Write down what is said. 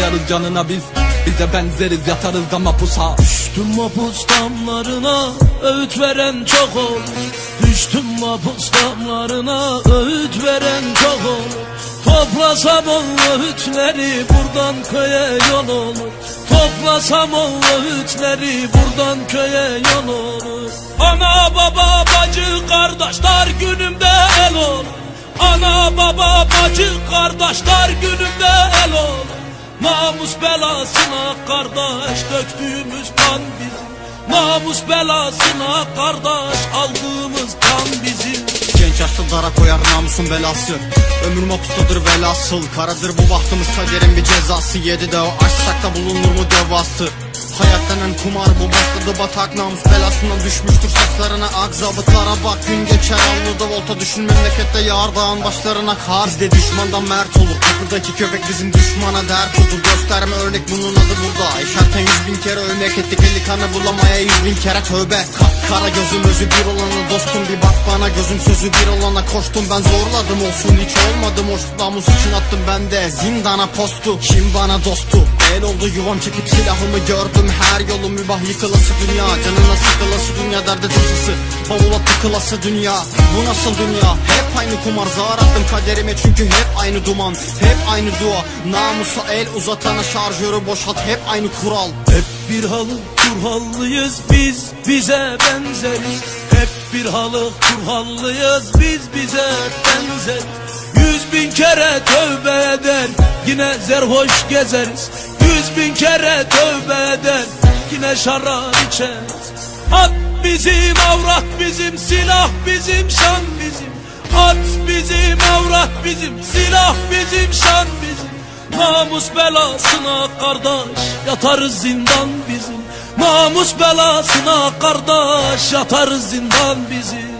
kıyarız canına biz. Bize benzeriz yatarız da mapusa Düştüm mapus damlarına öğüt veren çok olur Düştüm mapus damlarına öğüt veren çok olur Toplasam o öğütleri buradan köye yol olur. Toplasam o öğütleri buradan köye yol olur. Ana baba bacı kardeşler günümde el olur. Ana baba bacı kardeşler günümde el olur Namus belasına kardeş döktüğümüz kan bizim. Namus belasına kardeş aldığımız kan bizim. Genç yaşta dara koyar namusun belası. Ömür mapustadır velhasıl. Karadır bu bahtımız kaderin bir cezası. Yedi de o açsak da bulunur mu devası Hayat denen kumar bu başladı batak namus belasından düşmüştür saçlarına ak Zabıtlara bak gün geçer avluda volta düşün memlekette yağar dağın başlarına kar. Bizde düşmandan mert olur kapıdaki köpek bizim düşmana dert olur. Gösterme örnek bunun adı burada. İşareten yüz bin kere örnek ettik eli kanı bulamaya yüz bin kere tövbe. Kara gözüm özü bir olana dostum bir bak bana Gözüm sözü bir olana koştum. Ben zorladım olsun hiç olmadım Hoş namus için attım. Ben de zindana postu Kim bana dostu? El oldu yuvam çekip silahımı gördüm Her yolum mübah yıkılası dünya. Canına sıkılası dünya derde tasası Bavula tıkılası dünya. Bu nasıl dünya? Hep aynı kumar. Zar attım kaderime Çünkü hep aynı duman. Hep aynı dua. Namusa el uzatana şarjörü boşalt. Hep aynı kural. Hep bir halı kurhallıyız biz bize benzeriz. Hep bir halı kurhallıyız biz bize benzeriz. Yüz bin kere tövbe eder yine zerhoş gezeriz bin kere tövbe eder yine şarap içeriz At bizim avrat bizim silah bizim şan bizim. At bizim avrat bizim silah bizim şan bizim. Namus belasına kardeş yatarız zindan bizim. Namus belasına kardeş yatarız zindan bizim